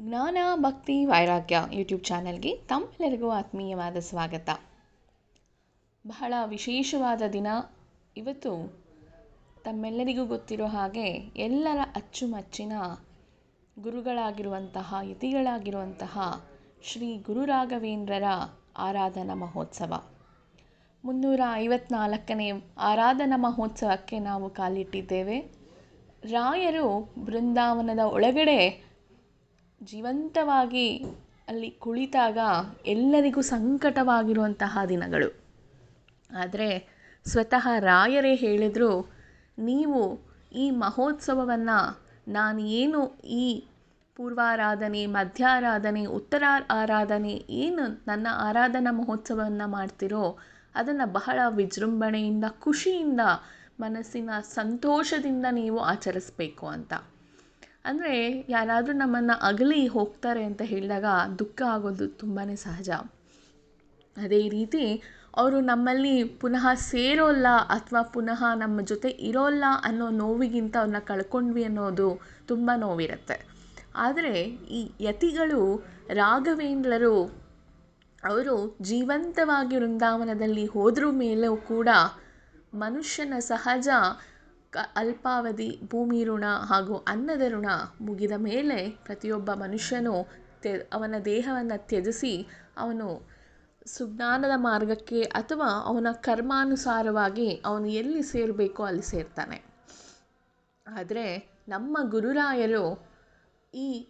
ಜ್ಞಾನ, ಭಕ್ತಿ, ವೈರಾಗ್ಯ ಯೂಟ್ಯೂಬ್ ಚಾನಲ್ಗೆ ತಮ್ಮೆಲ್ಲರಿಗೂ ಆತ್ಮೀಯವಾದ ಸ್ವಾಗತ. ಬಹಳ ವಿಶೇಷವಾದ ದಿನ. ಇವತ್ತು ತಮ್ಮೆಲ್ಲರಿಗೂ ಗೊತ್ತಿರೋ ಹಾಗೆ ಎಲ್ಲರ ಅಚ್ಚುಮಚ್ಚಿನ ಗುರುಗಳಾಗಿರುವಂತಹ, ಯತಿಗಳಾಗಿರುವಂತಹ ಶ್ರೀ ಗುರು ರಾಘವೇಂದ್ರರ ಆರಾಧನಾ ಮಹೋತ್ಸವ. ಮುನ್ನೂರ ಐವತ್ನಾಲ್ಕನೇ ಆರಾಧನಾ ಮಹೋತ್ಸವಕ್ಕೆ ನಾವು ಕಾಲಿಟ್ಟಿದ್ದೇವೆ. ರಾಯರು ಬೃಂದಾವನದ ಒಳಗಡೆ ಜೀವಂತವಾಗಿ ಅಲ್ಲಿ ಕುಳಿತಾಗ ಎಲ್ಲರಿಗೂ ಸಂಕಟವಾಗಿರುವಂತಹ ದಿನಗಳು. ಆದರೆ ಸ್ವತಃ ರಾಯರೇ ಹೇಳಿದರು, ನೀವು ಈ ಮಹೋತ್ಸವವನ್ನು ನಾನು ಏನು ಈ ಪೂರ್ವಾರಾಧನೆ, ಮಧ್ಯಾರಾಧನೆ, ಉತ್ತರ ಆರಾಧನೆ ಏನು ನನ್ನ ಆರಾಧನಾ ಮಹೋತ್ಸವವನ್ನು ಮಾಡ್ತಿರೋ, ಅದನ್ನು ಬಹಳ ವಿಜೃಂಭಣೆಯಿಂದ, ಖುಷಿಯಿಂದ, ಮನಸ್ಸಿನ ಸಂತೋಷದಿಂದ ನೀವು ಆಚರಿಸ್ಬೇಕು ಅಂತ. ಅಂದರೆ ಯಾರಾದರೂ ನಮ್ಮನ್ನು ಅಗಲಿ ಹೋಗ್ತಾರೆ ಅಂತ ಹೇಳಿದಾಗ ದುಃಖ ಆಗೋದು ತುಂಬಾ ಸಹಜ. ಅದೇ ರೀತಿ ಅವರು ನಮ್ಮಲ್ಲಿ ಪುನಃ ಸೇರೋಲ್ಲ ಅಥವಾ ಪುನಃ ನಮ್ಮ ಜೊತೆ ಇರೋಲ್ಲ ಅನ್ನೋ ನೋವಿಗಿಂತ ಅವ್ರನ್ನ ಕಳ್ಕೊಂಡ್ವಿ ಅನ್ನೋದು ತುಂಬ ನೋವಿರುತ್ತೆ. ಆದರೆ ಈ ಯತಿಗಳು, ರಾಘವೇಂದ್ರರು ಅವರು ಜೀವಂತವಾಗಿ ವೃಂದಾವನದಲ್ಲಿ ಹೋದ್ರ ಮೇಲೂ ಕೂಡ ಮನುಷ್ಯನ ಸಹಜ ಅಲ್ಪಾವಧಿ, ಭೂಮಿ ಋಣ ಹಾಗೂ ಅನ್ನದ ಋಣ ಮುಗಿದ ಮೇಲೆ ಪ್ರತಿಯೊಬ್ಬ ಮನುಷ್ಯನು ತ್ಯ ಅವನ ದೇಹವನ್ನು ತ್ಯಜಿಸಿ ಅವನು ಸುಜ್ಞಾನದ ಮಾರ್ಗಕ್ಕೆ ಅಥವಾ ಅವನ ಕರ್ಮಾನುಸಾರವಾಗಿ ಅವನು ಎಲ್ಲಿ ಸೇರಬೇಕೋ ಅಲ್ಲಿ ಸೇರ್ತಾನೆ. ಆದರೆ ನಮ್ಮ ಗುರುರಾಯರು ಈ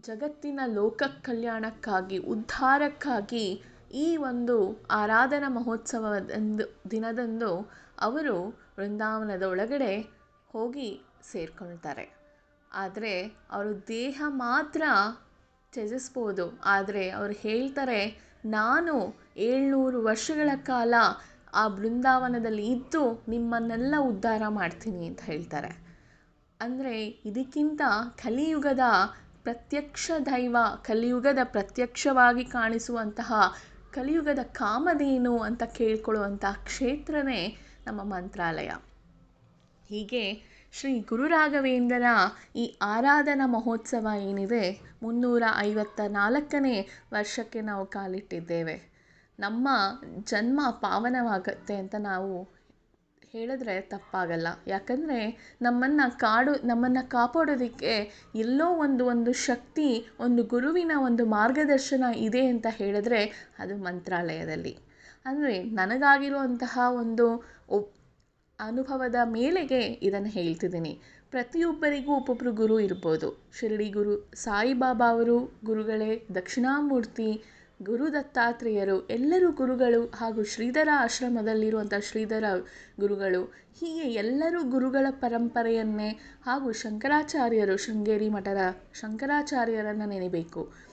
ಜಗತ್ತಿನ ಲೋಕ ಕಲ್ಯಾಣಕ್ಕಾಗಿ, ಉದ್ಧಾರಕ್ಕಾಗಿ ಈ ಒಂದು ಆರಾಧನಾ ಮಹೋತ್ಸವದಂದು, ದಿನದಂದು ಅವರು ವೃಂದಾವನದ ಒಳಗಡೆ ಹೋಗಿ ಸೇರ್ಕೊಳ್ತಾರೆ. ಆದರೆ ಅವರು ದೇಹ ಮಾತ್ರ ತ್ಯಜಿಸ್ಬೋದು. ಆದರೆ ಅವರು ಹೇಳ್ತಾರೆ, ನಾನು ಏಳ್ನೂರು ವರ್ಷಗಳ ಕಾಲ ಆ ಬೃಂದಾವನದಲ್ಲಿ ಇದ್ದು ನಿಮ್ಮನ್ನೆಲ್ಲ ಉದ್ಧಾರ ಮಾಡ್ತೀನಿ ಅಂತ ಹೇಳ್ತಾರೆ. ಅಂದರೆ ಇದಕ್ಕಿಂತ ಕಲಿಯುಗದ ಪ್ರತ್ಯಕ್ಷ ದೈವ, ಕಲಿಯುಗದ ಪ್ರತ್ಯಕ್ಷವಾಗಿ ಕಾಣಿಸುವಂತಹ, ಕಲಿಯುಗದ ಕಾಮಧೇನು ಅಂತ ಕೇಳ್ಕೊಳ್ಳುವಂಥ ಕ್ಷೇತ್ರನೇ ನಮ್ಮ ಮಂತ್ರಾಲಯ. ಹೀಗೆ ಶ್ರೀ ಗುರು ರಾಘವೇಂದ್ರರ ಈ ಆರಾಧನಾ ಮಹೋತ್ಸವ ಏನಿದೆ, ಮುನ್ನೂರ ಐವತ್ತ ನಾಲ್ಕನೇ ವರ್ಷಕ್ಕೆ ನಾವು ಕಾಲಿಟ್ಟಿದ್ದೇವೆ. ನಮ್ಮ ಜನ್ಮ ಪಾವನವಾಗತ್ತೆ ಅಂತ ನಾವು ಹೇಳಿದ್ರೆ ತಪ್ಪಾಗಲ್ಲ. ಯಾಕಂದರೆ ನಮ್ಮನ್ನು ಕಾಡು, ನಮ್ಮನ್ನು ಕಾಪಾಡೋದಕ್ಕೆ ಎಲ್ಲೋ ಒಂದು ಒಂದು ಶಕ್ತಿ, ಒಂದು ಗುರುವಿನ ಒಂದು ಮಾರ್ಗದರ್ಶನ ಇದೆ ಅಂತ ಹೇಳಿದ್ರೆ ಅದು ಮಂತ್ರಾಲಯದಲ್ಲಿ. ಅಂದರೆ ನನಗಾಗಿರುವಂತಹ ಒಂದು ಅನುಭವದ ಮೇಲೆಗೆ ಇದನ್ನು ಹೇಳ್ತಿದ್ದೀನಿ. ಪ್ರತಿಯೊಬ್ಬರಿಗೂ ಒಬ್ಬೊಬ್ಬರು ಗುರು ಇರ್ಬೋದು. ಶಿರಡಿ ಗುರು ಸಾಯಿಬಾಬಾ ಅವರು, ಗುರುಗಳೇ, ದಕ್ಷಿಣಾಮೂರ್ತಿ, ಗುರು ದತ್ತಾತ್ರೇಯರು, ಎಲ್ಲರೂ ಗುರುಗಳು ಹಾಗೂ ಶ್ರೀಧರ ಆಶ್ರಮದಲ್ಲಿರುವಂಥ ಶ್ರೀಧರ ಗುರುಗಳು, ಹೀಗೆ ಎಲ್ಲರೂ ಗುರುಗಳ ಪರಂಪರೆಯನ್ನೇ ಹಾಗೂ ಶಂಕರಾಚಾರ್ಯರು ಶೃಂಗೇರಿ ಮಠದ ಶಂಕರಾಚಾರ್ಯರನ್ನು ನೆನೆಬೇಕು.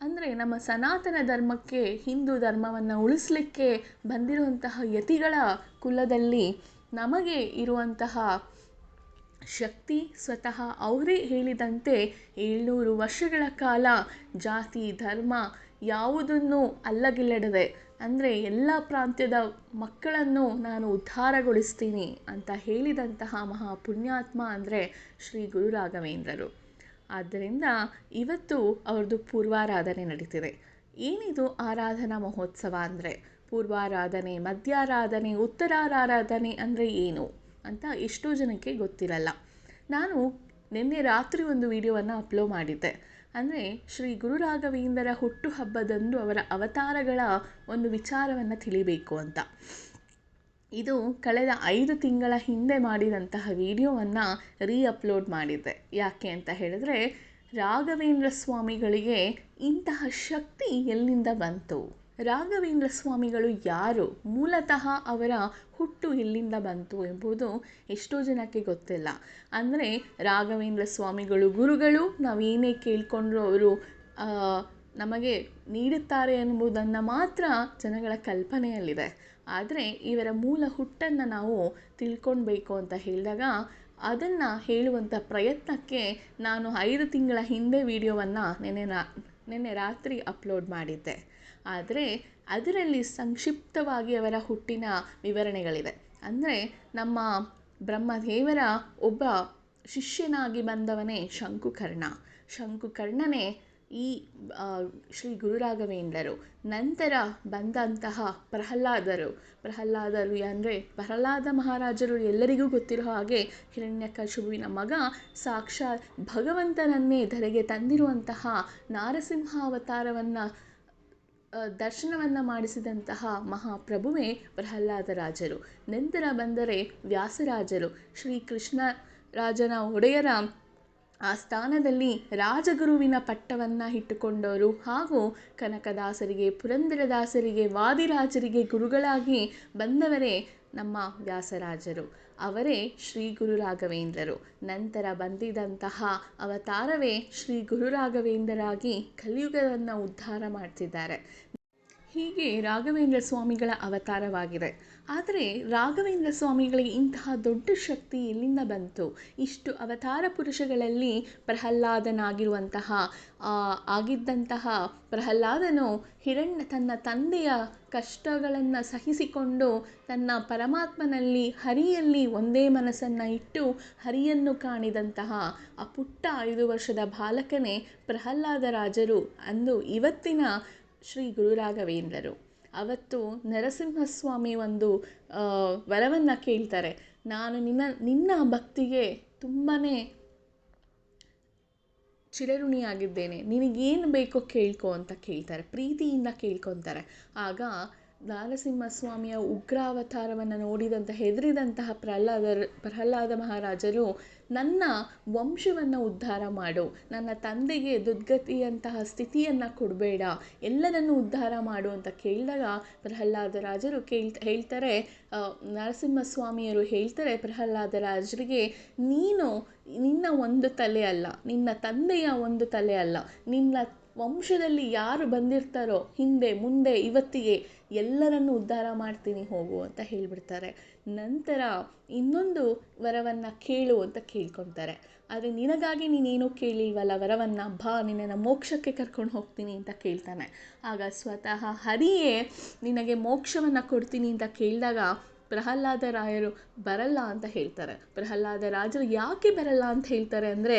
ಅಂದರೆ ನಮ್ಮ ಸನಾತನ ಧರ್ಮಕ್ಕೆ ಹಿಂದೂ ಧರ್ಮವನ್ನು ಉಳಿಸ್ಲಿಕ್ಕೆ ಬಂದಿರುವಂತಹ ಯತಿಗಳ ಕುಲದಲ್ಲಿ ನಮಗೆ ಇರುವಂತಹ ಶಕ್ತಿ ಸ್ವತಃ ಅವರೇ ಹೇಳಿದಂತೆ ಏಳ್ನೂರು ವರ್ಷಗಳ ಕಾಲ ಜಾತಿ, ಧರ್ಮ ಯಾವುದನ್ನು ಅಲ್ಲಗಿಲ್ಲಡದೆ ಅಂದರೆ ಎಲ್ಲ ಪ್ರಾಂತ್ಯದ ಮಕ್ಕಳನ್ನು ನಾನು ಉದ್ಧಾರಗೊಳಿಸ್ತೀನಿ ಅಂತ ಹೇಳಿದಂತಹ ಮಹಾ ಪುಣ್ಯಾತ್ಮ ಅಂದರೆ ಶ್ರೀ ಗುರು ರಾಘವೇಂದ್ರರು ಆದ್ದರಿಂದ ಇವತ್ತು ಅವ್ರದ್ದು ಪೂರ್ವಾರಾಧನೆ ನಡೀತಿದೆ. ಏನಿದು ಆರಾಧನಾ ಮಹೋತ್ಸವ ಅಂದರೆ? ಪೂರ್ವಾರಾಧನೆ, ಮಧ್ಯಾರಾಧನೆ, ಉತ್ತರಾರಾಧನೆ ಅಂದರೆ ಏನು ಅಂತ ಎಷ್ಟೋ ಜನಕ್ಕೆ ಗೊತ್ತಿರಲ್ಲ. ನಾನು ನಿನ್ನೆ ರಾತ್ರಿ ಒಂದು ವಿಡಿಯೋವನ್ನು ಅಪ್ಲೋಡ್ ಮಾಡಿದ್ದೆ. ಅಂದರೆ ಶ್ರೀ ಗುರು ರಾಘವೇಂದ್ರರ ಹುಟ್ಟುಹಬ್ಬದಂದು ಅವರ ಅವತಾರಗಳ ಒಂದು ವಿಚಾರವನ್ನು ತಿಳಿಬೇಕು ಅಂತ. ಇದು ಕಳೆದ ಐದು ತಿಂಗಳ ಹಿಂದೆ ಮಾಡಿದಂತಹ ವಿಡಿಯೋವನ್ನು ರೀ ಅಪ್ಲೋಡ್ ಮಾಡಿದ್ದೆ. ಯಾಕೆ ಅಂತ ಹೇಳಿದ್ರೆ, ರಾಘವೇಂದ್ರ ಸ್ವಾಮಿಗಳಿಗೆ ಇಂತಹ ಶಕ್ತಿ ಎಲ್ಲಿಂದ ಬಂತು? ರಾಘವೇಂದ್ರ ಸ್ವಾಮಿಗಳು ಯಾರು? ಮೂಲತಃ ಅವರ ಹುಟ್ಟು ಎಲ್ಲಿಂದ ಬಂತು ಎಂಬುದು ಎಷ್ಟೋ ಜನಕ್ಕೆ ಗೊತ್ತಿಲ್ಲ. ಅಂದರೆ, ರಾಘವೇಂದ್ರ ಸ್ವಾಮಿಗಳು ಗುರುಗಳು, ನಾವೇನೇ ಕೇಳಿಕೊಂಡ್ರೂ ಅವರು ನಮಗೆ ನೀಡುತ್ತಾರೆ ಎಂಬುದನ್ನು ಮಾತ್ರ ಜನಗಳ ಕಲ್ಪನೆಯಲ್ಲಿದೆ. ಆದರೆ ಇವರ ಮೂಲ ಹುಟ್ಟನ್ನು ನಾವು ತಿಳ್ಕೊಳ್ಬೇಕು ಅಂತ ಹೇಳಿದಾಗ ಅದನ್ನು ಹೇಳುವಂಥ ಪ್ರಯತ್ನಕ್ಕೆ ನಾನು ಐದು ತಿಂಗಳ ಹಿಂದೆ ವಿಡಿಯೋವನ್ನು ನೆನೆ ನಿನ್ನೆ ರಾತ್ರಿ ಅಪ್ಲೋಡ್ ಮಾಡಿದ್ದೆ. ಆದರೆ ಅದರಲ್ಲಿ ಸಂಕ್ಷಿಪ್ತವಾಗಿ ಅವರ ಹುಟ್ಟಿನ ವಿವರಣೆಗಳಿದೆ ಅಂದರೆ ನಮ್ಮ ಬ್ರಹ್ಮದೇವರ ಒಬ್ಬ ಶಿಷ್ಯನಾಗಿ ಬಂದವನೇ ಶಂಕುಕರ್ಣ. ಶಂಕುಕರ್ಣನೇ ಈ ಶ್ರೀ ಗುರುರಾಘವೇಂದ್ರರು. ನಂತರ ಬಂದಂತಹ ಪ್ರಹ್ಲಾದರು. ಪ್ರಹ್ಲಾದರು ಅಂದರೆ ಪ್ರಹ್ಲಾದ ಮಹಾರಾಜರು ಎಲ್ಲರಿಗೂ ಗೊತ್ತಿರೋ ಹಾಗೆ ಹಿರಣ್ಯಕಶಿಪುವಿನ ಮಗ. ಸಾಕ್ಷಾತ್ ಭಗವಂತನನ್ನೇ ಧರೆಗೆ ತಂದಿರುವಂತಹ ನಾರಸಿಂಹಾವತಾರವನ್ನು ದರ್ಶನವನ್ನು ಮಾಡಿಸಿದಂತಹ ಮಹಾಪ್ರಭುವೇ ಪ್ರಹ್ಲಾದರಾಜರು ನಂತರ ಬಂದರೆ ವ್ಯಾಸರಾಜರು. ಶ್ರೀಕೃಷ್ಣ ರಾಜನ ಒಡೆಯರ ಆ ಸ್ಥಾನದಲ್ಲಿ ರಾಜಗುರುವಿನ ಪಟ್ಟವನ್ನು ಇಟ್ಟುಕೊಂಡವರು ಹಾಗೂ ಕನಕದಾಸರಿಗೆ, ಪುರಂದರದಾಸರಿಗೆ, ವಾದಿರಾಜರಿಗೆ ಗುರುಗಳಾಗಿ ಬಂದವರೇ ನಮ್ಮ ವ್ಯಾಸರಾಜರು. ಅವರೇ ಶ್ರೀ ಗುರು ರಾಘವೇಂದ್ರರು. ನಂತರ ಬಂದಿದಂತಹ ಅವತಾರವೇ ಶ್ರೀ ಗುರು ರಾಘವೇಂದ್ರರಾಗಿ ಕಲಿಯುಗವನ್ನು ಉದ್ಧಾರ ಮಾಡ್ತಿದ್ದಾರೆ. ಹೀಗೆ ರಾಘವೇಂದ್ರ ಸ್ವಾಮಿಗಳ ಅವತಾರವಾಗಿದೆ. ಆದರೆ ರಾಘವೇಂದ್ರ ಸ್ವಾಮಿಗಳಿಗೆ ಇಂತಹ ದೊಡ್ಡ ಶಕ್ತಿ ಎಲ್ಲಿಂದ ಬಂತು? ಇಷ್ಟು ಅವತಾರ ಪುರುಷಗಳಲ್ಲಿ ಪ್ರಹ್ಲಾದನಾಗಿರುವಂತಹ ಆಗಿದ್ದಂತಹ ಪ್ರಹ್ಲಾದನು ಹಿರಣ್ಯ ತನ್ನ ತಂದೆಯ ಕಷ್ಟಗಳನ್ನು ಸಹಿಸಿಕೊಂಡು ತನ್ನ ಪರಮಾತ್ಮನಲ್ಲಿ, ಹರಿಯಲ್ಲಿ ಒಂದೇ ಮನಸ್ಸನ್ನು ಇಟ್ಟು ಹರಿಯನ್ನು ಕಾಣಿದಂತಹ ಆ ಪುಟ್ಟ ಐದು ವರ್ಷದ ಬಾಲಕನೇ ಪ್ರಹ್ಲಾದ ರಾಜರು. ಅಂದು ಇವತ್ತಿನ ಶ್ರೀ ಗುರುರಾಘವೇಂದ್ರರು. ಅವತ್ತು ನರಸಿಂಹಸ್ವಾಮಿ ಒಂದು ವರವನ್ನು ಕೇಳ್ತಾರೆ. ನಾನು ನಿನ್ನ ನಿನ್ನ ಭಕ್ತಿಗೆ ತುಂಬಾ ಚಿರಋಣಿಯಾಗಿದ್ದೇನೆ. ನಿನಗೇನು ಬೇಕೋ ಕೇಳ್ಕೊ ಅಂತ ಕೇಳ್ತಾರೆ. ಪ್ರೀತಿಯಿಂದ ಕೇಳ್ಕೊತಾರೆ. ಆಗ ನರಸಿಂಹಸ್ವಾಮಿಯ ಉಗ್ರಾವತಾರವನ್ನು ನೋಡಿದಂಥ ಹೆದರಿದಂತಹ ಪ್ರಹ್ಲಾದರ, ಪ್ರಹ್ಲಾದ ಮಹಾರಾಜರು ನನ್ನ ವಂಶವನ್ನು ಉದ್ಧಾರ ಮಾಡು. ನನ್ನ ತಂದೆಗೆ ದುರ್ಗತಿಯಂತಹ ಸ್ಥಿತಿಯನ್ನು ಕೊಡಬೇಡ. ಎಲ್ಲರನ್ನು ಉದ್ಧಾರ ಮಾಡು ಅಂತ ಕೇಳಿದಾಗ ಪ್ರಹ್ಲಾದರಾಜರು ಕೇಳ್ ಹೇಳ್ತಾರೆ ಆ, ನರಸಿಂಹಸ್ವಾಮಿಯರು ಹೇಳ್ತಾರೆ ಪ್ರಹ್ಲಾದ ರಾಜರಿಗೆ ನೀನು ನಿನ್ನ ಒಂದು ತಲೆ ಅಲ್ಲ ನಿನ್ನ ತಂದೆಯ ಒಂದು ತಲೆ ಅಲ್ಲ ನಿನ್ನ ವಂಶದಲ್ಲಿ ಯಾರು ಬಂದಿರ್ತಾರೋ ಹಿಂದೆ, ಮುಂದೆ, ಇವತ್ತಿಗೆ ಎಲ್ಲರನ್ನು ಉದ್ಧಾರ ಮಾಡ್ತೀನಿ ಹೋಗು ಅಂತ ಹೇಳಿಬಿಡ್ತಾರೆ. ನಂತರ ಇನ್ನೊಂದು ವರವನ್ನು ಕೇಳು ಅಂತ ಕೇಳ್ಕೊತಾರೆ. ಆದರೆ ನಿನಗಾಗಿ ನೀನೇನೂ ಕೇಳಿಲ್ವಲ್ಲ, ವರವನ್ನು ಬಾ, ನಿನ್ನನ್ನು ಮೋಕ್ಷಕ್ಕೆ ಕರ್ಕೊಂಡು ಹೋಗ್ತೀನಿ ಅಂತ ಕೇಳ್ತಾನೆ. ಆಗ ಸ್ವತಃ ಹರಿಯೇ ನಿನಗೆ ಮೋಕ್ಷವನ್ನು ಕೊಡ್ತೀನಿ ಅಂತ ಕೇಳಿದಾಗ ಪ್ರಹ್ಲಾದ ರಾಯರು ಬರಲ್ಲ ಅಂತ ಹೇಳ್ತಾರೆ. ಪ್ರಹ್ಲಾದ ರಾಜರು ಯಾಕೆ ಬರಲ್ಲ ಅಂತ ಹೇಳ್ತಾರೆ ಅಂದರೆ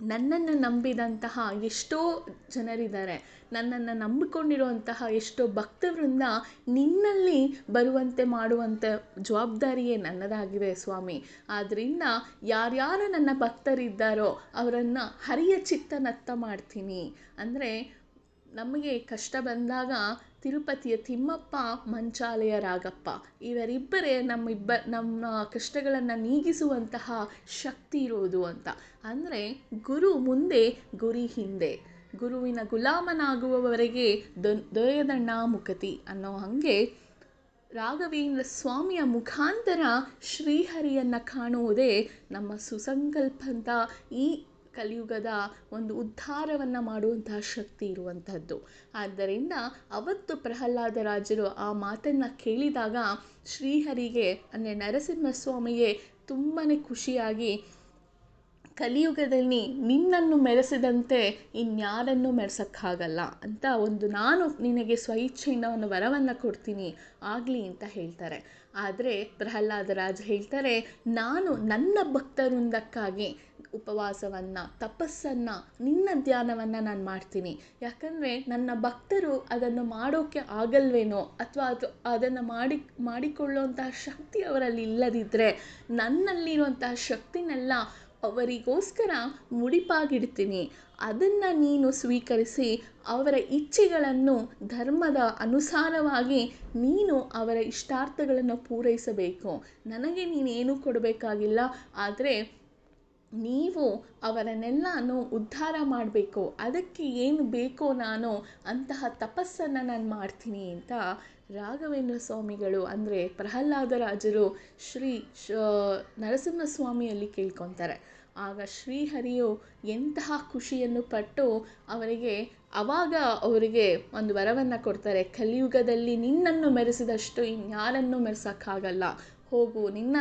ನನ್ನನ್ನು ನಂಬಿದಂತಹ ಎಷ್ಟೋ ಜನರಿದ್ದಾರೆ. ನನ್ನನ್ನು ನಂಬಿಕೊಂಡಿರುವಂತಹ ಎಷ್ಟೋ ಭಕ್ತವೃಂದ ನಿನ್ನಲ್ಲಿ ಬರುವಂತೆ ಮಾಡುವಂಥ ಜವಾಬ್ದಾರಿಯೇ ನನ್ನದಾಗಿದೆ ಸ್ವಾಮಿ. ಆದ್ದರಿಂದ ಯಾರ್ಯಾರು ನನ್ನ ಭಕ್ತರಿದ್ದಾರೋ ಅವರನ್ನು ಹರಿಯ ಚಿತ್ತನತ್ತ ಮಾಡ್ತೀನಿ. ಅಂದರೆ ನಮಗೆ ಕಷ್ಟ ಬಂದಾಗ ತಿರುಪತಿಯ ತಿಮ್ಮಪ್ಪ ಮಂಚಾಲಯ ರಾಗಪ್ಪ ಇವರಿಬ್ಬರೇ ನಮ್ಮಿಬ್ಬ, ನಮ್ಮ ಕಷ್ಟಗಳನ್ನು ನೀಗಿಸುವಂತಹ ಶಕ್ತಿ ಇರೋದು ಅಂತ. ಅಂದರೆ ಗುರು ಮುಂದೆ, ಗುರಿ ಹಿಂದೆ. ಗುರುವಿನ ಗುಲಾಮನಾಗುವವರೆಗೆ ದೊರೆಯದಣ್ಣ ಮುಖತಿ ಅನ್ನೋ ಹಾಗೆ ರಾಘವೇಂದ್ರ ಸ್ವಾಮಿಯ ಮುಖಾಂತರ ಶ್ರೀಹರಿಯನ್ನು ಕಾಣುವುದೇ ನಮ್ಮ ಸುಸಂಕಲ್ಪಂತ ಈ ಕಲಿಯುಗದ ಒಂದು ಉದ್ಧಾರವನ್ನು ಮಾಡುವಂತಹ ಶಕ್ತಿ ಇರುವಂತಹದ್ದು. ಆದ್ದರಿಂದ ಅವತ್ತು ಪ್ರಹ್ಲಾದ ರಾಜರು ಆ ಮಾತನ್ನು ಕೇಳಿದಾಗ ಶ್ರೀಹರಿಗೆ, ಅಂದರೆ ನರಸಿಂಹಸ್ವಾಮಿಗೆ ತುಂಬಾ ಖುಷಿಯಾಗಿ, ಕಲಿಯುಗದಲ್ಲಿ ನಿನ್ನನ್ನು ಮೆರೆಸಿದಂತೆ ಇನ್ಯಾರನ್ನು ಮೆರೆಸೋಕ್ಕಾಗಲ್ಲ. ಅಂತ ಒಂದು ನಾನು ನಿನಗೆ ಸ್ವಇಚ್ಛೆಯಿಂದ ಒಂದು ವರವನ್ನು ಕೊಡ್ತೀನಿ. ಆಗಲಿ ಅಂತ ಹೇಳ್ತಾರೆ. ಆದರೆ ಪ್ರಹ್ಲಾದ ರಾಜ ಹೇಳ್ತಾರೆ, ನಾನು ನನ್ನ ಭಕ್ತವೃಂದಕ್ಕಾಗಿ ಉಪವಾಸವನ್ನು, ತಪಸ್ಸನ್ನು, ನಿನ್ನ ಧ್ಯಾನವನ್ನು ನಾನು ಮಾಡ್ತೀನಿ. ಯಾಕಂದರೆ ನನ್ನ ಭಕ್ತರು ಅದನ್ನು ಮಾಡೋಕೆ ಆಗಲ್ವೇನೋ ಅಥವಾ ಅದು ಅದನ್ನು ಮಾಡಿ, ಮಾಡಿಕೊಳ್ಳುವಂತಹ ಶಕ್ತಿ ಅವರಲ್ಲಿ ಇಲ್ಲದಿದ್ದರೆ ನನ್ನಲ್ಲಿರುವಂತಹ ಶಕ್ತಿನೆಲ್ಲ ಅವರಿಗೋಸ್ಕರ ಮುಡಿಪಾಗಿಡ್ತೀನಿ. ಅದನ್ನು ನೀನು ಸ್ವೀಕರಿಸಿ ಅವರ ಇಚ್ಛೆಗಳನ್ನು ಧರ್ಮದ ಅನುಸಾರವಾಗಿ ನೀನು ಅವರ ಇಷ್ಟಾರ್ಥಗಳನ್ನು ಪೂರೈಸಬೇಕು. ನನಗೆ ನೀನೇನು ಕೊಡಬೇಕಾಗಿಲ್ಲ, ಆದರೆ ನೀವು ಅವರನ್ನೆಲ್ಲನೂ ಉದ್ಧಾರ ಮಾಡಬೇಕು, ಅದಕ್ಕೆ ಏನು ಬೇಕೋ ನಾನು ಅಂತಹ ತಪಸ್ಸನ್ನು ನಾನು ಮಾಡ್ತೀನಿ ಅಂತ ರಾಘವೇಂದ್ರ ಸ್ವಾಮಿಗಳು, ಅಂದರೆ ಪ್ರಹ್ಲಾದರಾಜರು ಶ್ರೀ ಶ, ನರಸಿಂಹಸ್ವಾಮಿಯಲ್ಲಿ ಕೇಳ್ಕೊತಾರೆ. ಆಗ ಶ್ರೀಹರಿಯು ಎಂತಹ ಖುಷಿಯನ್ನು ಪಟ್ಟು ಅವರಿಗೆ ಆವಾಗ ಅವರಿಗೆ ಒಂದು ವರವನ್ನು ಕೊಡ್ತಾರೆ, ಕಲಿಯುಗದಲ್ಲಿ ನಿನ್ನನ್ನು ಮೆರೆಸಿದಷ್ಟು ಇನ್ಯಾರನ್ನೂ ಮೆರೆಸೋಕ್ಕಾಗಲ್ಲ ಹೋಗು, ನಿನ್ನ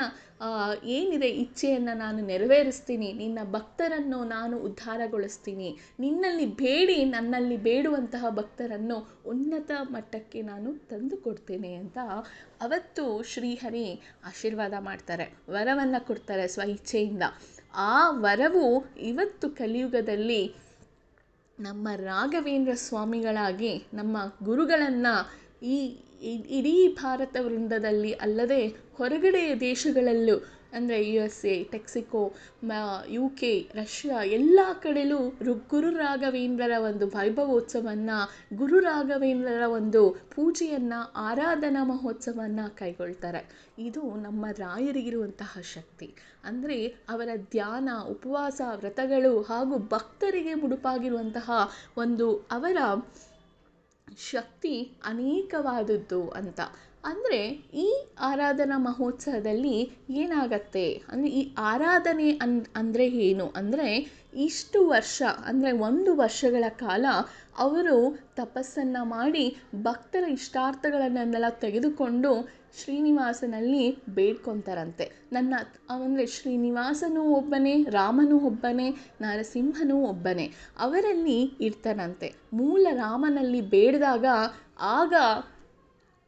ಏನಿದೆ ಇಚ್ಛೆಯನ್ನು ನಾನು ನೆರವೇರಿಸ್ತೀನಿ, ನಿನ್ನ ಭಕ್ತರನ್ನು ನಾನು ಉದ್ಧಾರಗೊಳಿಸ್ತೀನಿ, ನಿನ್ನಲ್ಲಿ ಬೇಡಿ, ನನ್ನಲ್ಲಿ ಬೇಡುವಂತಹ ಭಕ್ತರನ್ನು ಉನ್ನತ ಮಟ್ಟಕ್ಕೆ ನಾನು ತಂದು ಕೊಡ್ತೇನೆ ಅಂತ ಅವತ್ತು ಶ್ರೀಹರಿ ಆಶೀರ್ವಾದ ಮಾಡ್ತಾರೆ, ವರವನ್ನು ಕೊಡ್ತಾರೆ ಸ್ವ ಇಚ್ಛೆಯಿಂದ ಆ ವರವು ಇವತ್ತು ಕಲಿಯುಗದಲ್ಲಿ ನಮ್ಮ ರಾಘವೇಂದ್ರ ಸ್ವಾಮಿಗಳಾಗಿ, ನಮ್ಮ ಗುರುಗಳನ್ನು ಈ ಇಡೀ ಭಾರತ ವೃಂದದಲ್ಲಿ ಅಲ್ಲದೆ ಹೊರಗಡೆ ದೇಶಗಳಲ್ಲೂ, ಅಂದರೆ U S A Mexico U K Russia ಎಲ್ಲ ಕಡೆಯಲ್ಲೂ ರು ಗುರು ರಾಘವೇಂದ್ರರ ಒಂದು ವೈಭವೋತ್ಸವವನ್ನು ಗುರು ರಾಘವೇಂದ್ರರ ಒಂದು ಪೂಜೆಯನ್ನು, ಆರಾಧನಾ ಮಹೋತ್ಸವವನ್ನು ಕೈಗೊಳ್ತಾರೆ. ಇದು ನಮ್ಮ ರಾಯರಿಗಿರುವಂತಹ ಶಕ್ತಿ. ಅಂದರೆ ಅವರ ಧ್ಯಾನ, ಉಪವಾಸ, ವ್ರತಗಳು ಹಾಗೂ ಭಕ್ತರಿಗೆ ಮುಡುಪಾಗಿರುವಂತಹ ಒಂದು ಅವರ ಶಕ್ತಿ ಅನೇಕವಾದದ್ದು ಅಂತ. ಅಂದರೆ ಈ ಆರಾಧನಾ ಮಹೋತ್ಸವದಲ್ಲಿ ಏನಾಗತ್ತೆ? ಅಂದರೆ ಈ ಆರಾಧನೆ ಅನ್, ಅಂದರೆ ಏನು? ಅಂದರೆ ಇಷ್ಟು ವರ್ಷ, ಅಂದರೆ ಒಂದು ವರ್ಷಗಳ ಕಾಲ ಅವರು ತಪಸ್ಸನ್ನು ಮಾಡಿ ಭಕ್ತರ ಇಷ್ಟಾರ್ಥಗಳನ್ನೆಲ್ಲ ತೆಗೆದುಕೊಂಡು ಶ್ರೀನಿವಾಸನಲ್ಲಿ ಬೇಡ್ಕೊತಾರಂತೆ. ನನ್ನ ಅಂದರೆ ಶ್ರೀನಿವಾಸನೂ ಒಬ್ಬನೇ, ರಾಮನೂ ಒಬ್ಬನೇ, ನರಸಿಂಹನೂ ಒಬ್ಬನೇ. ಅವರಲ್ಲಿ ಇರ್ತಾನಂತೆ ಮೂಲ ರಾಮನಲ್ಲಿ ಬೇಡಿದಾಗ ಆಗ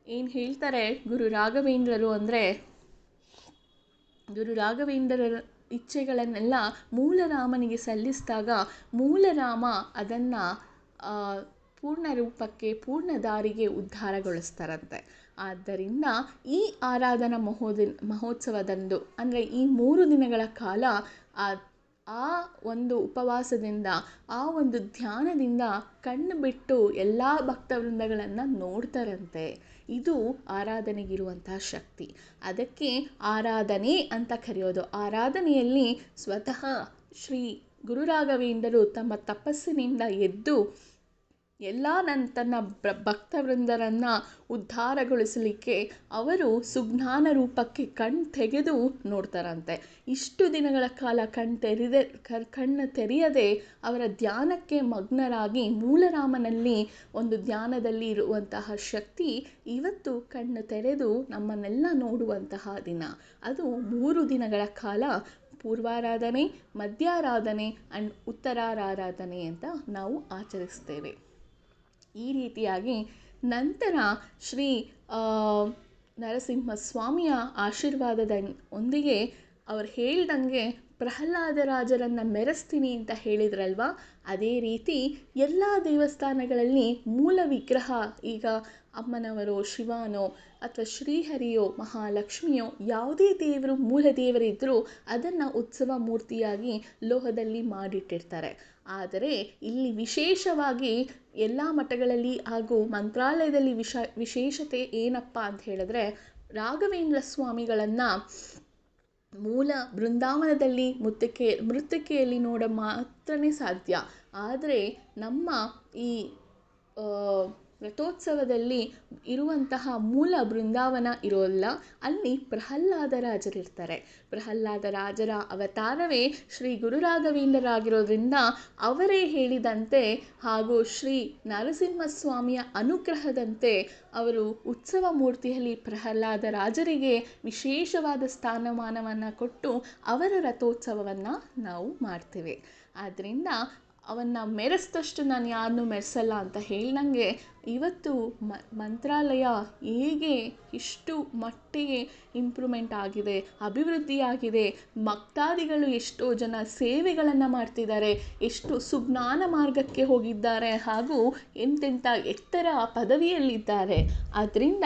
ಏನು ಹೇಳ್ತಾರೆ ಗುರು ರಾಘವೇಂದ್ರರು ಅಂದರೆ, ಗುರು ರಾಘವೇಂದ್ರರ ಇಚ್ಛೆಗಳನ್ನೆಲ್ಲ ಮೂಲ ರಾಮನಿಗೆ ಸಲ್ಲಿಸಿದಾಗ ಮೂಲ ರಾಮ ಅದನ್ನು ಪೂರ್ಣ ರೂಪಕ್ಕೆ, ಪೂರ್ಣ ದಾರಿಗೆ ಉದ್ಧಾರಗೊಳಿಸ್ತಾರಂತೆ. ಆದ್ದರಿಂದ ಈ ಆರಾಧನಾ ಮಹೋದಿ ಮಹೋತ್ಸವದಂದು, ಅಂದರೆ ಈ ಮೂರು ದಿನಗಳ ಕಾಲ ಆ ಒಂದು ಉಪವಾಸದಿಂದ, ಆ ಒಂದು ಧ್ಯಾನದಿಂದ ಕಣ್ಣು ಬಿಟ್ಟು ಎಲ್ಲ ಭಕ್ತವೃಂದಗಳನ್ನು ನೋಡ್ತಾರಂತೆ. ಇದು ಆರಾಧನೆಗಿರುವಂತಹ ಶಕ್ತಿ. ಅದಕ್ಕೆ ಆರಾಧನೆ ಅಂತ ಕರೆಯೋದು. ಆರಾಧನೆಯಲ್ಲಿ ಸ್ವತಃ ಶ್ರೀ ಗುರು ರಾಘವೇಂದ್ರರು ತಮ್ಮ ತಪಸ್ಸಿನಿಂದ ಎದ್ದು ಎಲ್ಲ ನನ್ನ ತನ್ನ ಭಕ್ತವೃಂದರನ್ನು ಉದ್ಧಾರಗೊಳಿಸಲಿಕ್ಕೆ ಅವರು ಸುಜ್ಞಾನ ರೂಪಕ್ಕೆ ಕಣ್ಣು ತೆಗೆದು ನೋಡ್ತಾರಂತೆ. ಇಷ್ಟು ದಿನಗಳ ಕಾಲ ಕಣ್ಣು ತೆರೆದೇ ಕಣ್ಣು ತೆರೆಯದೆ ಅವರ ಧ್ಯಾನಕ್ಕೆ ಮಗ್ನರಾಗಿ ಮೂಲರಾಮನಲ್ಲಿ ಒಂದು ಧ್ಯಾನದಲ್ಲಿ ಇರುವಂತಹ ಶಕ್ತಿ ಇವತ್ತು ಕಣ್ಣು ತೆರೆದು ನಮ್ಮನ್ನೆಲ್ಲ ನೋಡುವಂತಹ ದಿನ. ಅದು ಮೂರು ದಿನಗಳ ಕಾಲ ಪೂರ್ವಾರಾಧನೆ, ಮಧ್ಯಾರಾಧನೆ ಆ್ಯಂಡ್ ಉತ್ತರಾರಾಧನೆ ಅಂತ ನಾವು ಆಚರಿಸ್ತೇವೆ. ಈ ರೀತಿಯಾಗಿ ನಂತರ ಶ್ರೀ ನರಸಿಂಹ ಸ್ವಾಮಿಯ ಆಶೀರ್ವಾದದ ಒಂದಿಗೆ ಅವರು ಹೇಳ್ದಂಗೆ ಪ್ರಹ್ಲಾದರಾಜರನ್ನು ಮೆರೆಸ್ತೀನಿ ಅಂತ ಹೇಳಿದ್ರಲ್ವಾ? ಅದೇ ರೀತಿ ಎಲ್ಲ ದೇವಸ್ಥಾನಗಳಲ್ಲಿ ಮೂಲ ವಿಗ್ರಹ ಈಗ ಅಮ್ಮನವರೋ, ಶಿವನೋ ಅಥವಾ ಶ್ರೀಹರಿಯೋ, ಮಹಾಲಕ್ಷ್ಮಿಯೋ ಯಾವುದೇ ದೇವರು, ಮೂಲ ದೇವರಿದ್ದರೂ ಅದನ್ನು ಉತ್ಸವ ಮೂರ್ತಿಯಾಗಿ ಲೋಹದಲ್ಲಿ ಮಾಡಿಟ್ಟಿರ್ತಾರೆ. ಆದರೆ ಇಲ್ಲಿ ವಿಶೇಷವಾಗಿ ಎಲ್ಲ ಮಠಗಳಲ್ಲಿ ಹಾಗೂ ಮಂತ್ರಾಲಯದಲ್ಲಿ ವಿಶ, ವಿಶೇಷತೆ ಏನಪ್ಪ ಅಂತ ಹೇಳಿದ್ರೆ ರಾಘವೇಂದ್ರ ಸ್ವಾಮಿಗಳನ್ನು ಮೂಲ ಬೃಂದಾವನದಲ್ಲಿ ಮುತ್ತಕ್ಕೆ ಮೃತ್ತಿಕೆಯಲ್ಲಿ ನೋಡ ಮಾತ್ರನೇ ಸಾಧ್ಯ. ಆದರೆ ನಮ್ಮ ಈ ರಥೋತ್ಸವದಲ್ಲಿ ಇರುವಂತಹ ಮೂಲ ಬೃಂದಾವನ ಇರೋಲ್ಲ, ಅಲ್ಲಿ ಪ್ರಹ್ಲಾದ ರಾಜರಿರ್ತಾರೆ ಪ್ರಹ್ಲಾದ ರಾಜರ ಅವತಾರವೇ ಶ್ರೀ ಗುರುರಾಘವೇಂದ್ರರಾಗಿರೋದ್ರಿಂದ ಅವರೇ ಹೇಳಿದಂತೆ ಹಾಗೂ ಶ್ರೀ ನರಸಿಂಹಸ್ವಾಮಿಯ ಅನುಗ್ರಹದಂತೆ ಅವರು ಉತ್ಸವ ಮೂರ್ತಿಯಲ್ಲಿ ಪ್ರಹ್ಲಾದ ರಾಜರಿಗೆ ವಿಶೇಷವಾದ ಸ್ಥಾನಮಾನವನ್ನು ಕೊಟ್ಟು ಅವರ ರಥೋತ್ಸವವನ್ನು ನಾವು ಮಾಡ್ತೇವೆ. ಆದ್ದರಿಂದ ಅವನ್ನು ಮೆರೆಸಿದಷ್ಟು ನಾನು ಯಾರನ್ನೂ ಮೆರೆಸಲ್ಲ ಅಂತ ಹೇಳ್ದಂಗೆ ಇವತ್ತು ಮ, ಮಂತ್ರಾಲಯ ಹೇಗೆ ಇಷ್ಟು ಮಟ್ಟಿಗೆ ಇಂಪ್ರೂವ್ಮೆಂಟ್ ಆಗಿದೆ ಅಭಿವೃದ್ಧಿಯಾಗಿದೆ ಭಕ್ತಾದಿಗಳು ಎಷ್ಟೋ ಜನ ಸೇವೆಗಳನ್ನು ಮಾಡ್ತಿದ್ದಾರೆ, ಎಷ್ಟು ಸುಜ್ಞಾನ ಮಾರ್ಗಕ್ಕೆ ಹೋಗಿದ್ದಾರೆ ಹಾಗೂ ಎಂತೆಂಥ ಎತ್ತರ ಪದವಿಯಲ್ಲಿದ್ದಾರೆ. ಆದ್ದರಿಂದ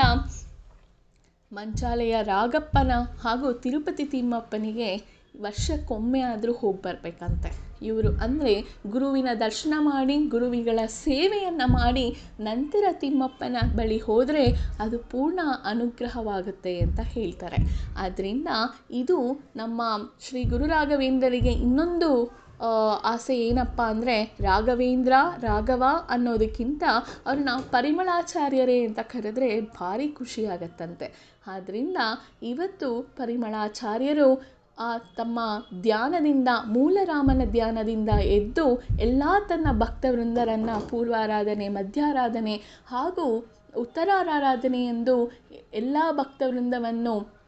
ಮಂಚಾಲಯ ರಾಗಪ್ಪನ ಹಾಗೂ ತಿರುಪತಿ ತಿಮ್ಮಪ್ಪನಿಗೆ ವರ್ಷಕ್ಕೊಮ್ಮೆ ಆದರೂ ಹೋಗಿ ಬರಬೇಕಂತೆ. ಇವರು ಅಂದರೆ ಗುರುವಿನ ದರ್ಶನ ಮಾಡಿ, ಗುರುವಿಗಳ ಸೇವೆಯನ್ನು ಮಾಡಿ ನಂತರ ತಿಮ್ಮಪ್ಪನ ಬಳಿ ಹೋದರೆ ಅದು ಪೂರ್ಣ ಅನುಗ್ರಹವಾಗುತ್ತೆ ಅಂತ ಹೇಳ್ತಾರೆ. ಆದ್ದರಿಂದ ಇದು ನಮ್ಮ ಶ್ರೀ ಗುರು ರಾಘವೇಂದ್ರರಿಗೆ ಇನ್ನೊಂದು ಆಸೆ ಏನಪ್ಪ ಅಂದರೆ ರಾಘವೇಂದ್ರ, ರಾಘವ ಅನ್ನೋದಕ್ಕಿಂತ ಅವ್ರನ್ನ ಪರಿಮಳಾಚಾರ್ಯರೇ ಅಂತ ಕರೆದ್ರೆ ಭಾರಿ ಖುಷಿಯಾಗತ್ತಂತೆ ಆದ್ದರಿಂದ ಇವತ್ತು ಪರಿಮಳಾಚಾರ್ಯರು ತಮ್ಮ ಧ್ಯಾನದಿಂದ, ಮೂಲರಾಮನ ಧ್ಯಾನದಿಂದ ಎದ್ದು ಎಲ್ಲ ತನ್ನ ಭಕ್ತವೃಂದರನ್ನು ಪೂರ್ವಾರಾಧನೆ, ಮಧ್ಯಾರಾಧನೆ ಹಾಗೂ ಉತ್ತರಾರಾಧನೆ ಎಂದು ಎಲ್ಲ ಭಕ್ತವೃಂದವನ್ನು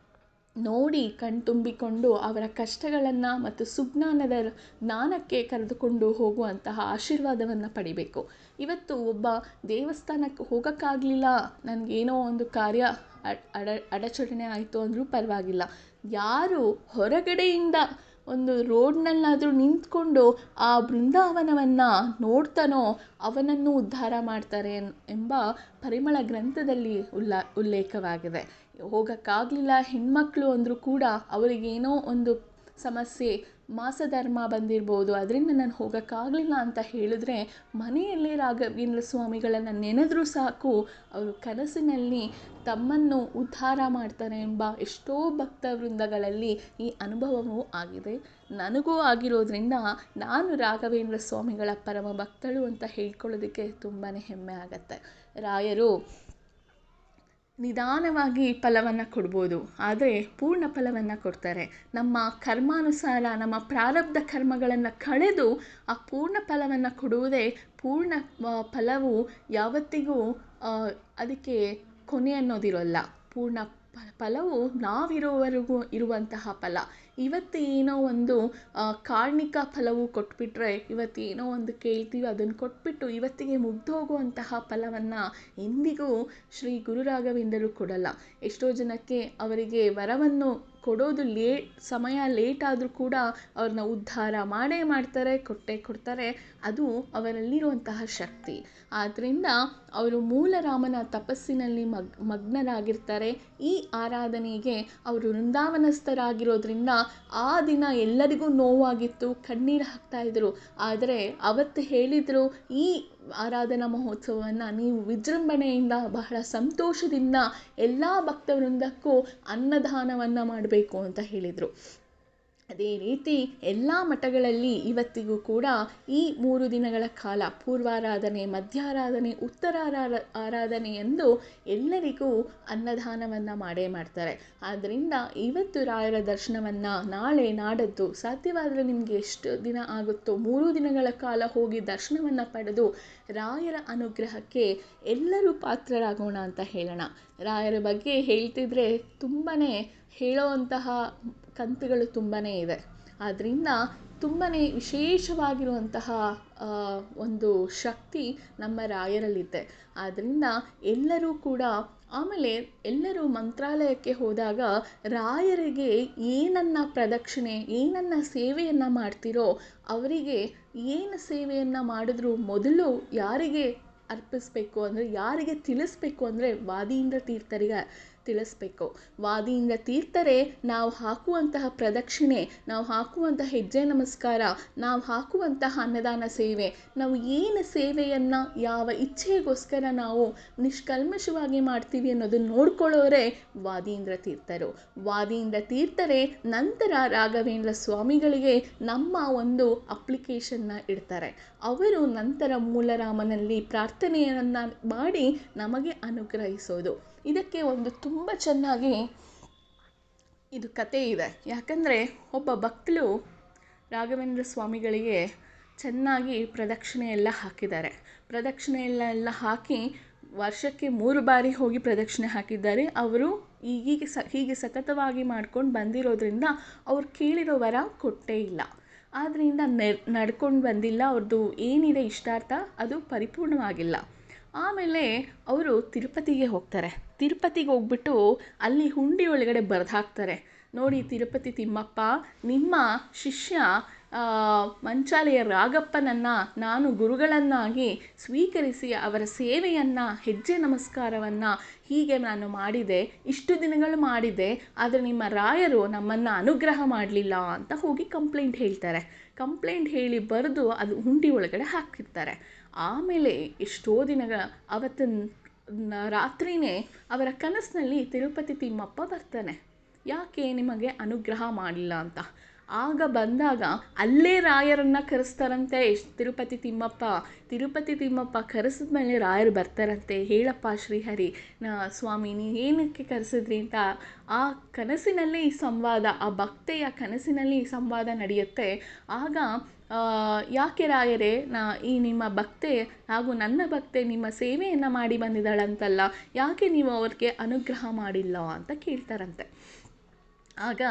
ನೋಡಿ ಕಣ್ತುಂಬಿಕೊಂಡು ಅವರ ಕಷ್ಟಗಳನ್ನು ಮತ್ತು ಸುಜ್ಞಾನದ ಜ್ಞಾನಕ್ಕೆ ಕರೆದುಕೊಂಡು ಹೋಗುವಂತಹ ಆಶೀರ್ವಾದವನ್ನು ಪಡಿಬೇಕು. ಇವತ್ತು ಒಬ್ಬ ದೇವಸ್ಥಾನಕ್ಕೆ ಹೋಗೋಕ್ಕಾಗಲಿಲ್ಲ. ನನಗೇನೋ ಒಂದು ಕಾರ್ಯ ಅಡ, ಅಡಚಣೆ ಆಯಿತು ಅಂದರೂ ಪರವಾಗಿಲ್ಲ. ಯಾರು ಹೊರಗಡೆಯಿಂದ ಒಂದು ರೋಡ್ನಲ್ಲಾದರೂ ನಿಂತ್ಕೊಂಡು ಆ ಬೃಂದಾವನವನ್ನು ನೋಡ್ತಾನೋ ಅವನನ್ನು ಉದ್ಧಾರ ಮಾಡ್ತಾರೆ ಎಂಬ ಪರಿಮಳ ಗ್ರಂಥದಲ್ಲಿ ಉಲ್ಲಾ, ಉಲ್ಲೇಖವಾಗಿದೆ. ಹೋಗೋಕ್ಕಾಗ್ಲಿಲ್ಲ, ಹೆಣ್ಮಕ್ಳು ಅಂದರೂ ಕೂಡ ಅವರಿಗೇನೋ ಒಂದು ಸಮಸ್ಯೆ ಮಾಸಧರ್ಮ ಬಂದಿರ್ಬೋದು, ಅದರಿಂದ ನಾನು ಹೋಗೋಕ್ಕಾಗಲಿಲ್ಲ ಅಂತ ಹೇಳಿದ್ರೆ ಮನೆಯಲ್ಲಿ ರಾಘವೇಂದ್ರ ಸ್ವಾಮಿಗಳನ್ನು ನೆನೆದರೂ ಸಾಕು, ಅವರು ಕನಸಿನಲ್ಲಿ ತಮ್ಮನ್ನು ಉದ್ಧಾರ ಮಾಡ್ತಾರೆ ಎಂಬ ಎಷ್ಟೋ ಭಕ್ತ ವೃಂದಗಳಲ್ಲಿ ಈ ಅನುಭವವೂ ಆಗಿದೆ. ನನಗೂ ಆಗಿರೋದ್ರಿಂದ ನಾನು ರಾಘವೇಂದ್ರ ಸ್ವಾಮಿಗಳ ಪರಮ ಭಕ್ತಳು ಅಂತ ಹೇಳ್ಕೊಳ್ಳೋದಕ್ಕೆ ತುಂಬಾ ಹೆಮ್ಮೆ ಆಗುತ್ತೆ. ರಾಯರು ನಿಧಾನವಾಗಿ ಫಲವನ್ನು ಕೊಡ್ಬೋದು. ಆದರೆ ಪೂರ್ಣ ಫಲವನ್ನು ಕೊಡ್ತಾರೆ. ನಮ್ಮ ಕರ್ಮಾನುಸಾರ, ನಮ್ಮ ಪ್ರಾರಬ್ಧ ಕರ್ಮಗಳನ್ನು ಕಳೆದು ಆ ಪೂರ್ಣ ಫಲವನ್ನು ಕೊಡುವುದೇ ಪೂರ್ಣ ಫಲವು ಯಾವತ್ತಿಗೂ ಅದಕ್ಕೆ ಕೊನೆ ಅನ್ನೋದಿರೋಲ್ಲ. ಪೂರ್ಣ ಫಲವು ನಾವಿರೋವರೆಗೂ ಇರುವಂತಹ ಫಲ. ಇವತ್ತು ಏನೋ ಒಂದು ಕಾರ್ಣಿಕ ಫಲವು ಕೊಟ್ಬಿಟ್ರೆ, ಇವತ್ತು ಏನೋ ಒಂದು ಕೇಳ್ತೀವಿ ಅದನ್ನು ಕೊಟ್ಬಿಟ್ಟು ಇವತ್ತಿಗೆ ಮುಗ್ದೋಗುವಂತಹ ಫಲವನ್ನು ಎಂದಿಗೂ ಶ್ರೀ ಗುರು ರಾಘವೇಂದ್ರರು ಕೊಡಲ್ಲ. ಎಷ್ಟೋ ಜನಕ್ಕೆ ಅವರಿಗೆ ವರವನ್ನು ಕೊಡೋದು ಲೇಟ್ ಸಮಯ ಲೇಟ್ ಆದರೂ ಕೂಡ ಅವ್ರನ್ನ ಉದ್ಧಾರ ಮಾಡೇ ಮಾಡ್ತಾರೆ, ಕೊಟ್ಟೇ ಕೊಡ್ತಾರೆ. ಅದು ಅವರಲ್ಲಿರುವಂತಹ ಶಕ್ತಿ. ಆದ್ದರಿಂದ ಅವರು ಮೂಲ ರಾಮನ ತಪಸ್ಸಿನಲ್ಲಿ ಮಗ್, ಮಗ್ನರಾಗಿರ್ತಾರೆ. ಈ ಆರಾಧನೆಗೆ ಅವರು ವೃಂದಾವನಸ್ಥರಾಗಿರೋದ್ರಿಂದ ಆ ದಿನ ಎಲ್ಲರಿಗೂ ನೋವಾಗಿತ್ತು, ಕಣ್ಣೀರು ಹಾಕ್ತಾಯಿದ್ರು ಆದರೆ ಅವತ್ತು ಹೇಳಿದರು, ಈ ಆರಾಧನಾ ಮಹೋತ್ಸವವನ್ನು ನೀವು ವಿಜೃಂಭಣೆಯಿಂದ ಬಹಳ ಸಂತೋಷದಿಂದ ಎಲ್ಲ ಭಕ್ತವೃಂದಕ್ಕೂ ಅನ್ನದಾನವನ್ನು ಮಾಡಬೇಕು ಅಂತ ಹೇಳಿದರು. ಅದೇ ರೀತಿ ಎಲ್ಲ ಮಠಗಳಲ್ಲಿ ಇವತ್ತಿಗೂ ಕೂಡ ಈ ಮೂರು ದಿನಗಳ ಕಾಲ ಪೂರ್ವಾರಾಧನೆ, ಮಧ್ಯಾರಾಧನೆ ಉತ್ತರಾರ ಆರಾಧನೆ ಎಂದು ಎಲ್ಲರಿಗೂ ಅನ್ನದಾನವನ್ನು ಮಾಡೇ ಮಾಡ್ತಾರೆ. ಆದ್ದರಿಂದ ಇವತ್ತು ರಾಯರ ದರ್ಶನವನ್ನು ನಾಳೆ ನಾಡದ್ದು ಸಾಧ್ಯವಾದರೆ ನಿಮಗೆ ಎಷ್ಟು ದಿನ ಆಗುತ್ತೋ ಮೂರು ದಿನಗಳ ಕಾಲ ಹೋಗಿ ದರ್ಶನವನ್ನು ಪಡೆದು ರಾಯರ ಅನುಗ್ರಹಕ್ಕೆ ಎಲ್ಲರೂ ಪಾತ್ರರಾಗೋಣ ಅಂತ ಹೇಳೋಣ. ರಾಯರ ಬಗ್ಗೆ ಹೇಳ್ತಿದ್ರೆ ತುಂಬಾ ಹೇಳೋವಂತಹ ಕಂತುಗಳು ತುಂಬಾ ಇದೆ. ಆದ್ದರಿಂದ ತುಂಬಾ ವಿಶೇಷವಾಗಿರುವಂತಹ ಒಂದು ಶಕ್ತಿ ನಮ್ಮ ರಾಯರಲ್ಲಿದೆ. ಆದ್ದರಿಂದ ಎಲ್ಲರೂ ಕೂಡ ಆಮೇಲೆ ಎಲ್ಲರೂ ಮಂತ್ರಾಲಯಕ್ಕೆ ಹೋದಾಗ ರಾಯರಿಗೆ ಏನನ್ನ ಪ್ರದಕ್ಷಿಣೆ, ಏನನ್ನ ಸೇವೆಯನ್ನು ಮಾಡ್ತಿರೋ ಅವರಿಗೆ ಏನು ಸೇವೆಯನ್ನು ಮಾಡಿದ್ರು ಮೊದಲು ಯಾರಿಗೆ ಅರ್ಪಿಸಬೇಕು ಅಂದರೆ, ಯಾರಿಗೆ ತಿಳಿಸ್ಬೇಕು ಅಂದರೆ ವಾದಿಯಿಂದ ತೀರ್ಥರಿಗೆ ತಿಳಿಸ್ಬೇಕು. ವಾದಿಯಿಂದ ತೀರ್ಥರೇ ನಾವು ಹಾಕುವಂತಹ ಪ್ರದಕ್ಷಿಣೆ, ನಾವು ಹಾಕುವಂತಹ ಹೆಜ್ಜೆ ನಮಸ್ಕಾರ, ನಾವು ಹಾಕುವಂತಹ ಅನ್ನದಾನ ಸೇವೆ, ನಾವು ಏನು ಸೇವೆಯನ್ನು ಯಾವ ಇಚ್ಛೆಗೋಸ್ಕರ ನಾವು ನಿಷ್ಕಲ್ಮಶವಾಗಿ ಮಾಡ್ತೀವಿ ಅನ್ನೋದನ್ನು ನೋಡ್ಕೊಳ್ಳೋರೆ ವಾದೀಂದ್ರ ತೀರ್ಥರು ವಾದಿಯಿಂದ ತೀರ್ಥರೇ ನಂತರ ರಾಘವೇಂದ್ರ ಸ್ವಾಮಿಗಳಿಗೆ ನಮ್ಮ ಒಂದು ಅಪ್ಲಿಕೇಶನ್ನ ಇಡ್ತಾರೆ. ಅವರು ನಂತರ ಮೂಲರಾಮನಲ್ಲಿ ಪ್ರಾರ್ಥನೆಯನ್ನು ಮಾಡಿ ನಮಗೆ ಅನುಗ್ರಹಿಸೋದು. ಇದಕ್ಕೆ ಒಂದು ತುಂಬ ಚೆನ್ನಾಗಿ ಇದು ಕತೆ ಇದೆ. ಯಾಕಂದರೆ ಒಬ್ಬ ಭಕ್ತಳು ರಾಘವೇಂದ್ರ ಸ್ವಾಮಿಗಳಿಗೆ ಚೆನ್ನಾಗಿ ಪ್ರದಕ್ಷಿಣೆ ಎಲ್ಲ ಹಾಕಿದ್ದಾರೆ. ಪ್ರದಕ್ಷಿಣೆ ಎಲ್ಲ ಎಲ್ಲ ಹಾಕಿ ವರ್ಷಕ್ಕೆ ಮೂರು ಬಾರಿ ಹೋಗಿ ಪ್ರದಕ್ಷಿಣೆ ಹಾಕಿದ್ದಾರೆ. ಅವರು ಈಗೀಗೆ ಸ, ಹೀಗೆ ಸತತವಾಗಿ ಮಾಡ್ಕೊಂಡು ಬಂದಿರೋದ್ರಿಂದ ಅವ್ರು ಕೇಳಿರೋ ವರ ಕೊಟ್ಟೇ ಇಲ್ಲ. ಆದ್ದರಿಂದ ನಡ್ಕೊಂಡು ಬಂದಿಲ್ಲ. ಅವ್ರದ್ದು ಏನಿದೆ ಇಷ್ಟಾರ್ಥ ಅದು ಪರಿಪೂರ್ಣವಾಗಿಲ್ಲ. ಆಮೇಲೆ ಅವರು ತಿರುಪತಿಗೆ ಹೋಗ್ತಾರೆ. ತಿರುಪತಿಗೆ ಹೋಗ್ಬಿಟ್ಟು ಅಲ್ಲಿ ಹುಂಡಿ ಒಳಗಡೆ ಬರೆದು ಹಾಕ್ತಾರೆ ನೋಡಿ ತಿರುಪತಿ ತಿಮ್ಮಪ್ಪ, ನಿಮ್ಮ ಶಿಷ್ಯ ಮಂಚಾಲೆಯ ರಾಗಪ್ಪನನ್ನು ನಾನು ಗುರುಗಳನ್ನಾಗಿ ಸ್ವೀಕರಿಸಿ ಅವರ ಸೇವೆಯನ್ನು, ಹೆಜ್ಜೆ ನಮಸ್ಕಾರವನ್ನು ಹೀಗೆ ನಾನು ಮಾಡಿದೆ, ಇಷ್ಟು ದಿನಗಳು ಮಾಡಿದೆ, ಆದರೆ ನಿಮ್ಮ ರಾಯರು ನಮ್ಮನ್ನು ಅನುಗ್ರಹ ಮಾಡಲಿಲ್ಲ ಅಂತ ಹೋಗಿ ಕಂಪ್ಲೇಂಟ್ ಹೇಳ್ತಾರೆ. ಕಂಪ್ಲೇಂಟ್ ಹೇಳಿ ಬರೆದು ಅದು ಹುಂಡಿ ಒಳಗಡೆ ಹಾಕಿರ್ತಾರೆ. ಆಮೇಲೆ ಎಷ್ಟೋ ದಿನಗಳ ಅವತ್ತಿನ ರಾತ್ರಿಯೇ ಅವರ ಕನಸಿನಲ್ಲಿ ತಿರುಪತಿ ತಿಮ್ಮಪ್ಪ ಬರ್ತಾನೆ. ಯಾಕೆ ನಿಮಗೆ ಅನುಗ್ರಹ ಮಾಡಿಲ್ಲ ಅಂತ? ಆಗ ಬಂದಾಗ ಅಲ್ಲೇ ರಾಯರನ್ನು ಕರೆಸ್ತಾರಂತೆ ತಿರುಪತಿ ತಿಮ್ಮಪ್ಪ ತಿರುಪತಿ ತಿಮ್ಮಪ್ಪ ಕರೆಸಿದ ಮೇಲೆ ರಾಯರು ಬರ್ತಾರಂತೆ, ಹೇಳಪ್ಪ ಶ್ರೀಹರಿ, ನಾ ಸ್ವಾಮಿ ನೀ ಏನಕ್ಕೆ ಕರೆಸಿದ್ರಿ ಅಂತ? ಆ ಕನಸಿನಲ್ಲಿ ಈ ಸಂವಾದ, ಆ ಭಕ್ತೆಯ ಕನಸಿನಲ್ಲಿ ಈ ಸಂವಾದ ನಡೆಯುತ್ತೆ. ಆಗ ಯಾಕೆ ರಾಯರೇ, ನಾ ಈ ನಿಮ್ಮ ಭಕ್ತೆ ಹಾಗೂ ನನ್ನ ಭಕ್ತೆ ನಿಮ್ಮ ಸೇವೆಯನ್ನು ಮಾಡಿ ಬಂದಿದ್ದಾಳಂತಲ್ಲ, ಯಾಕೆ ನೀವು ಅವ್ರಿಗೆ ಅನುಗ್ರಹ ಮಾಡಿಲ್ಲ? ಅಂತ ಕೇಳ್ತಾರಂತೆ. ಆಗ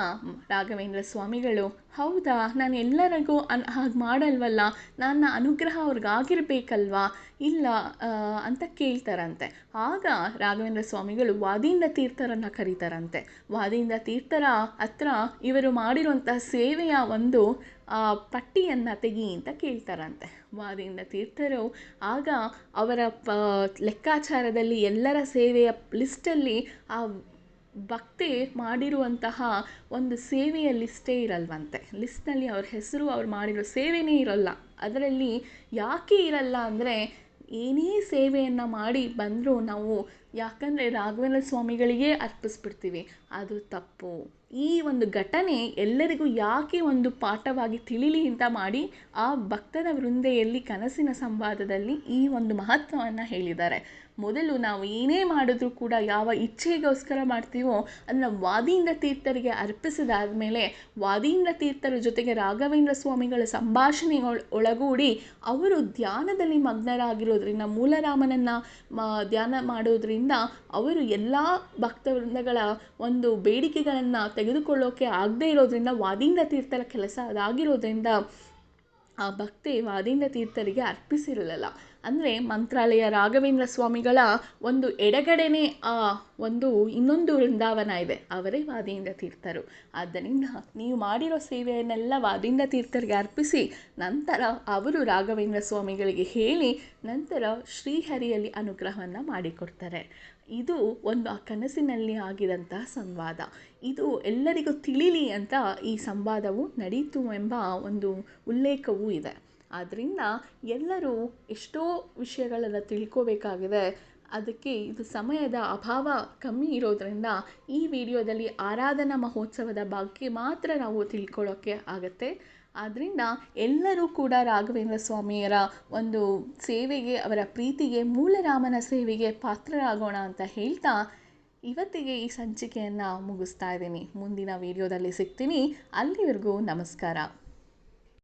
ರಾಘವೇಂದ್ರ ಸ್ವಾಮಿಗಳು, ಹೌದಾ, ನಾನು ಎಲ್ಲರಿಗೂ ಅನ್, ಹಾಗೆ ಮಾಡಲ್ವಲ್ಲ ನನ್ನ ಅನುಗ್ರಹ ಅವ್ರಿಗಾಗಿರ್ಬೇಕಲ್ವಾ? ಇಲ್ಲ ಅಂತ ಕೇಳ್ತಾರಂತೆ. ಆಗ ರಾಘವೇಂದ್ರ ಸ್ವಾಮಿಗಳು ವಾದೀಂದ್ರ ತೀರ್ಥರನ್ನು ಕರೀತಾರಂತೆ. ವಾದೀಂದ್ರ ತೀರ್ಥರ ಹತ್ರ ಇವರು ಮಾಡಿರುವಂಥ ಸೇವೆಯ ಒಂದು ಪಟ್ಟಿಯನ್ನು ತೆಗಿ ಅಂತ ಕೇಳ್ತಾರಂತೆ. ವಾದೀಂದ್ರ ತೀರ್ಥರು ಆಗ ಅವರ ಲೆಕ್ಕಾಚಾರದಲ್ಲಿ ಎಲ್ಲರ ಸೇವೆಯ ಲಿಸ್ಟಲ್ಲಿ ಆ ಭಕ್ತೆ ಮಾಡಿರುವಂತಹ ಒಂದು ಸೇವೆಯ ಲಿಸ್ಟೇ ಇರಲ್ವಂತೆ. ಲಿಸ್ಟ್ನಲ್ಲಿ ಅವ್ರ ಹೆಸರು, ಅವ್ರು ಮಾಡಿರೋ ಸೇವೆಯೇ ಇರೋಲ್ಲ. ಅದರಲ್ಲಿ ಯಾಕೆ ಇರಲ್ಲ ಅಂದರೆ ಏನೇ ಸೇವೆಯನ್ನು ಮಾಡಿ ಬಂದರೂ ನಾವು ಯಾಕಂದರೆ ರಾಘವೇಂದ್ರ ಸ್ವಾಮಿಗಳಿಗೇ ಅರ್ಪಿಸ್ಬಿಡ್ತೀವಿ. ಅದು ತಪ್ಪು. ಈ ಒಂದು ಘಟನೆ ಎಲ್ಲರಿಗೂ ಯಾಕೆ ಒಂದು ಪಾಠವಾಗಿ ತಿಳಿಲಿ ಅಂತ ಮಾಡಿ ಆ ಭಕ್ತರ ವೃಂದೆಯಲ್ಲಿ, ಕನಸಿನ ಸಂವಾದದಲ್ಲಿ ಈ ಒಂದು ಮಹತ್ವವನ್ನು ಹೇಳಿದ್ದಾರೆ. ಮೊದಲು ನಾವು ಏನೇ ಮಾಡಿದ್ರೂ ಕೂಡ ಯಾವ ಇಚ್ಛೆಗೋಸ್ಕರ ಮಾಡ್ತೀವೋ ಅದನ್ನು ವಾದೀಂದ್ರ ತೀರ್ಥರಿಗೆ ಅರ್ಪಿಸಿದಾದ ಮೇಲೆ ವಾದೀಂದ್ರ ತೀರ್ಥರ ಜೊತೆಗೆ ರಾಘವೇಂದ್ರ ಸ್ವಾಮಿಗಳ ಸಂಭಾಷಣೆ ಒಳಗೂಡಿ ಅವರು ಧ್ಯಾನದಲ್ಲಿ ಮಗ್ನರಾಗಿರೋದ್ರಿಂದ, ಮೂಲರಾಮನನ್ನು ಧ್ಯಾನ ಮಾಡೋದ್ರಿಂದ ಅವರು ಎಲ್ಲ ಭಕ್ತವೃಂದಗಳ ಒಂದು ಬೇಡಿಕೆಗಳನ್ನು ತೆಗೆದುಕೊಳ್ಳೋಕೆ ಆಗದೇ ಇರೋದ್ರಿಂದ, ವಾದೀಂದ್ರ ತೀರ್ಥರ ಕೆಲಸ ಅದಾಗಿರೋದ್ರಿಂದ ಆ ಭಕ್ತಿ ವಾದೀಂದ್ರ ತೀರ್ಥರಿಗೆ ಅರ್ಪಿಸಿರಲಿಲ್ಲ. ಅಂದರೆ ಮಂತ್ರಾಲಯ ರಾಘವೇಂದ್ರ ಸ್ವಾಮಿಗಳ ಒಂದು ಎಡಗಡೆನೇ ಆ ಒಂದು ಇನ್ನೊಂದು ವೃಂದಾವನ ಇದೆ. ಅವರೇ ವಾದಿಯಿಂದ ತೀರ್ಥರು. ಆದ್ದರಿಂದ ನೀವು ಮಾಡಿರೋ ಸೇವೆಯನ್ನೆಲ್ಲ ವಾದಿಯಿಂದ ತೀರ್ಥರಿಗೆ ಅರ್ಪಿಸಿ, ನಂತರ ಅವರು ರಾಘವೇಂದ್ರ ಸ್ವಾಮಿಗಳಿಗೆ ಹೇಳಿ, ನಂತರ ಶ್ರೀಹರಿಯಲ್ಲಿ ಅನುಗ್ರಹವನ್ನು ಮಾಡಿಕೊಡ್ತಾರೆ. ಇದು ಒಂದು ಆ ಕನಸಿನಲ್ಲಿ ಆಗಿದಂತಹ ಸಂವಾದ. ಇದು ಎಲ್ಲರಿಗೂ ತಿಳಿಲಿ ಅಂತ ಈ ಸಂವಾದವು ನಡೀತು ಎಂಬ ಒಂದು ಉಲ್ಲೇಖವೂ ಇದೆ. ಆದ್ದರಿಂದ ಎಲ್ಲರೂ ಎಷ್ಟೋ ವಿಷಯಗಳನ್ನು ತಿಳ್ಕೋಬೇಕಾಗಿದೆ. ಅದಕ್ಕೆ ಇದು ಸಮಯದ ಅಭಾವ ಕಮ್ಮಿ ಇರೋದರಿಂದ ಈ ವಿಡಿಯೋದಲ್ಲಿ ಆರಾಧನಾ ಮಹೋತ್ಸವದ ಬಗ್ಗೆ ಮಾತ್ರ ನಾವು ತಿಳ್ಕೊಳ್ಳೋಕ್ಕೆ ಆಗುತ್ತೆ. ಆದ್ದರಿಂದ ಎಲ್ಲರೂ ಕೂಡ ರಾಘವೇಂದ್ರ ಸ್ವಾಮಿಯರ ಒಂದು ಸೇವೆಗೆ, ಅವರ ಪ್ರೀತಿಗೆ, ಮೂಲರಾಮನ ಸೇವೆಗೆ ಪಾತ್ರರಾಗೋಣ ಅಂತ ಹೇಳ್ತಾ ಇವತ್ತಿಗೆ ಈ ಸಂಚಿಕೆಯನ್ನು ಮುಗಿಸ್ತಾ ಇದ್ದೀನಿ. ಮುಂದಿನ ವಿಡಿಯೋದಲ್ಲಿ ಸಿಗ್ತೀನಿ. ಅಲ್ಲಿವರೆಗೂ ನಮಸ್ಕಾರ.